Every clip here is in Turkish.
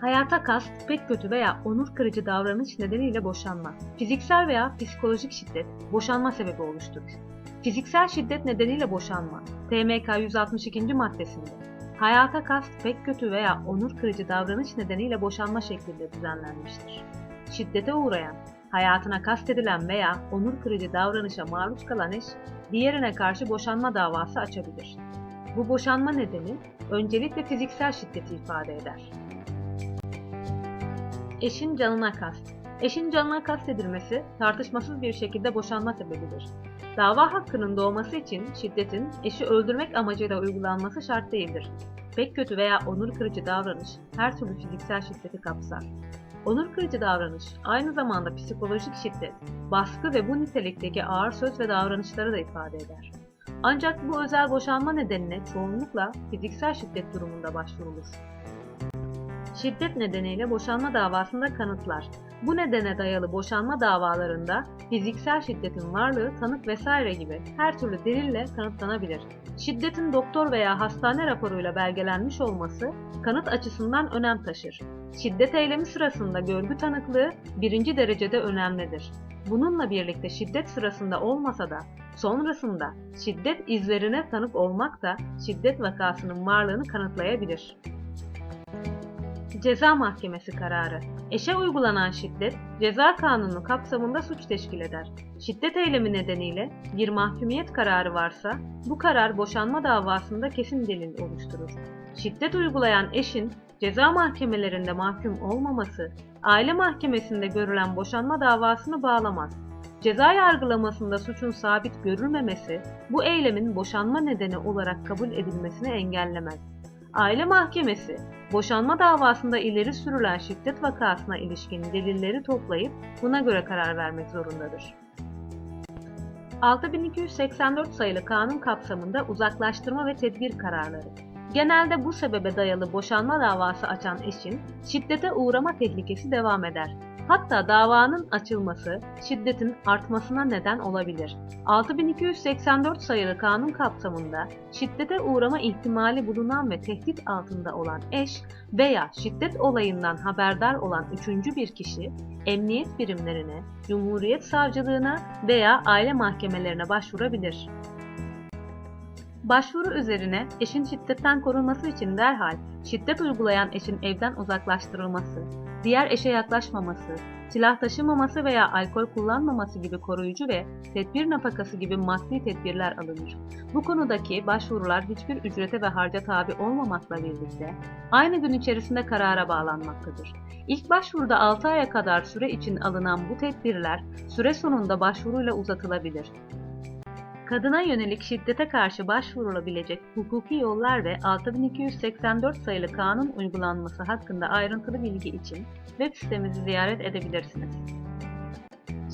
Hayata kast, pek kötü veya onur kırıcı davranış nedeniyle boşanma. Fiziksel veya psikolojik şiddet boşanma sebebi oluşturur. Fiziksel şiddet nedeniyle boşanma. TMK 162. maddesinde. Hayata kast, pek kötü veya onur kırıcı davranış nedeniyle boşanma şeklinde düzenlenmiştir. Şiddete uğrayan, hayatına kastedilen veya onur kırıcı davranışa maruz kalan eş, diğerine karşı boşanma davası açabilir. Bu boşanma nedeni öncelikle fiziksel şiddeti ifade eder. Eşin canına kast. Eşin canına kastedilmesi tartışmasız bir şekilde boşanma sebebidir. Dava hakkının doğması için şiddetin eşi öldürmek amacıyla uygulanması şart değildir. Pek kötü veya onur kırıcı davranış her türlü fiziksel şiddeti kapsar. Onur kırıcı davranış aynı zamanda psikolojik şiddet, baskı ve bu nitelikteki ağır söz ve davranışları da ifade eder. Ancak bu özel boşanma nedenine çoğunlukla fiziksel şiddet durumunda başvurulur. Şiddet nedeniyle boşanma davasında kanıtlar. Bu nedene dayalı boşanma davalarında fiziksel şiddetin varlığı tanık vesaire gibi her türlü delille kanıtlanabilir. Şiddetin doktor veya hastane raporuyla belgelenmiş olması kanıt açısından önem taşır. Şiddet eylemi sırasında görgü tanıklığı birinci derecede önemlidir. Bununla birlikte şiddet sırasında olmasa da sonrasında şiddet izlerine tanık olmak da şiddet vakasının varlığını kanıtlayabilir. Ceza Mahkemesi kararı. Eşe uygulanan şiddet, ceza kanunu kapsamında suç teşkil eder. Şiddet eylemi nedeniyle bir mahkumiyet kararı varsa, bu karar boşanma davasında kesin delil oluşturur. Şiddet uygulayan eşin ceza mahkemelerinde mahkum olmaması, aile mahkemesinde görülen boşanma davasını bağlamaz. Ceza yargılamasında suçun sabit görülmemesi, bu eylemin boşanma nedeni olarak kabul edilmesini engellemez. Aile Mahkemesi, boşanma davasında ileri sürülen şiddet vakasına ilişkin delilleri toplayıp buna göre karar vermek zorundadır. 6284 sayılı kanun kapsamında uzaklaştırma ve tedbir kararları. Genelde bu sebebe dayalı boşanma davası açan eşin şiddete uğrama tehlikesi devam eder. Hatta davanın açılması şiddetin artmasına neden olabilir. 6284 sayılı kanun kapsamında şiddete uğrama ihtimali bulunan ve tehdit altında olan eş veya şiddet olayından haberdar olan üçüncü bir kişi emniyet birimlerine, Cumhuriyet Savcılığına veya aile mahkemelerine başvurabilir. Başvuru üzerine eşin şiddetten korunması için derhal şiddet uygulayan eşin evden uzaklaştırılması, diğer eşe yaklaşmaması, silah taşımaması veya alkol kullanmaması gibi koruyucu ve tedbir nafakası gibi maddi tedbirler alınır. Bu konudaki başvurular hiçbir ücrete ve harca tabi olmamakla birlikte aynı gün içerisinde karara bağlanmaktadır. İlk başvuruda 6 aya kadar süre için alınan bu tedbirler süre sonunda başvuruyla uzatılabilir. Kadına yönelik şiddete karşı başvurulabilecek hukuki yollar ve 6284 sayılı kanun uygulanması hakkında ayrıntılı bilgi için web sitemizi ziyaret edebilirsiniz.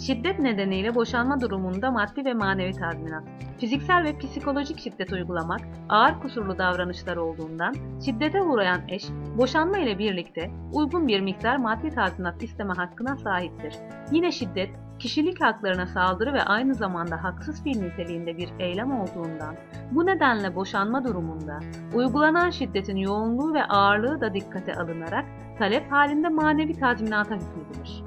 Şiddet nedeniyle boşanma durumunda maddi ve manevi tazminat. Fiziksel ve psikolojik şiddet uygulamak ağır kusurlu davranışlar olduğundan şiddete uğrayan eş boşanma ile birlikte uygun bir miktar maddi tazminat isteme hakkına sahiptir. Yine şiddet kişilik haklarına saldırı ve aynı zamanda haksız bir niteliğinde bir eylem olduğundan bu nedenle boşanma durumunda uygulanan şiddetin yoğunluğu ve ağırlığı da dikkate alınarak talep halinde manevi tazminata hükmedilir.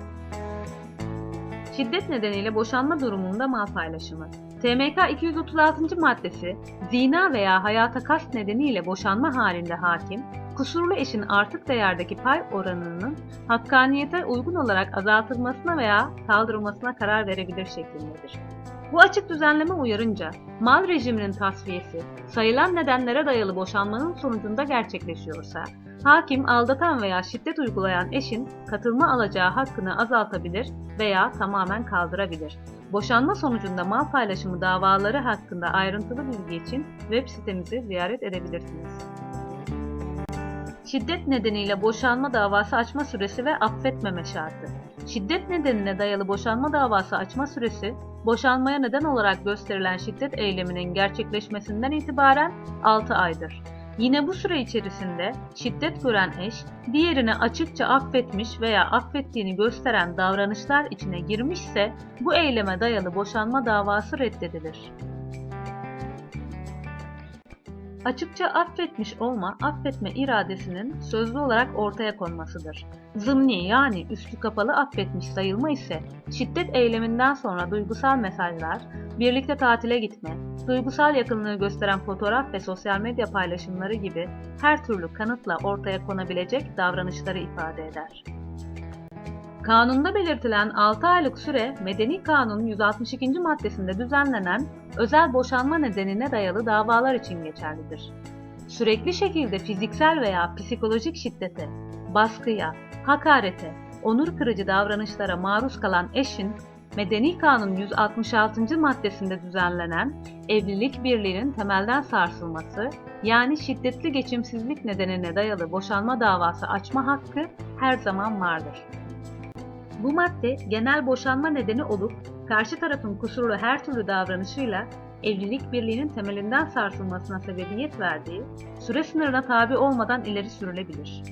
Şiddet nedeniyle boşanma durumunda mal paylaşımı. TMK 236. maddesi, zina veya hayata kast nedeniyle boşanma halinde hakim, kusurlu eşin artık değerdeki pay oranının hakkaniyete uygun olarak azaltılmasına veya kaldırılmasına karar verebilir şeklindedir. Bu açık düzenleme uyarınca mal rejiminin tasfiyesi sayılan nedenlere dayalı boşanmanın sonucunda gerçekleşiyorsa, hakim aldatan veya şiddet uygulayan eşin katılma alacağı hakkını azaltabilir veya tamamen kaldırabilir. Boşanma sonucunda mal paylaşımı davaları hakkında ayrıntılı bilgi için web sitemizi ziyaret edebilirsiniz. Şiddet nedeniyle boşanma davası açma süresi ve affetmeme şartı. Şiddet nedenine dayalı boşanma davası açma süresi, boşanmaya neden olarak gösterilen şiddet eyleminin gerçekleşmesinden itibaren 6 aydır. Yine bu süre içerisinde şiddet gören eş, diğerini açıkça affetmiş veya affettiğini gösteren davranışlar içine girmişse bu eyleme dayalı boşanma davası reddedilir. Açıkça affetmiş olma, affetme iradesinin sözlü olarak ortaya konmasıdır. Zımni yani üstü kapalı affetmiş sayılma ise şiddet eyleminden sonra duygusal mesajlar, birlikte tatile gitme, duygusal yakınlığı gösteren fotoğraf ve sosyal medya paylaşımları gibi her türlü kanıtla ortaya konabilecek davranışları ifade eder. Kanunda belirtilen 6 aylık süre Medeni Kanun'un 162. maddesinde düzenlenen özel boşanma nedenine dayalı davalar için geçerlidir. Sürekli şekilde fiziksel veya psikolojik şiddete, baskıya, hakarete, onur kırıcı davranışlara maruz kalan eşin Medeni Kanun 166. maddesinde düzenlenen evlilik birliğinin temelden sarsılması, yani şiddetli geçimsizlik nedenine dayalı boşanma davası açma hakkı her zaman vardır. Bu madde genel boşanma nedeni olup karşı tarafın kusurlu her türlü davranışıyla evlilik birliğinin temelinden sarsılmasına sebebiyet verdiği, süre sınırına tabi olmadan ileri sürülebilir.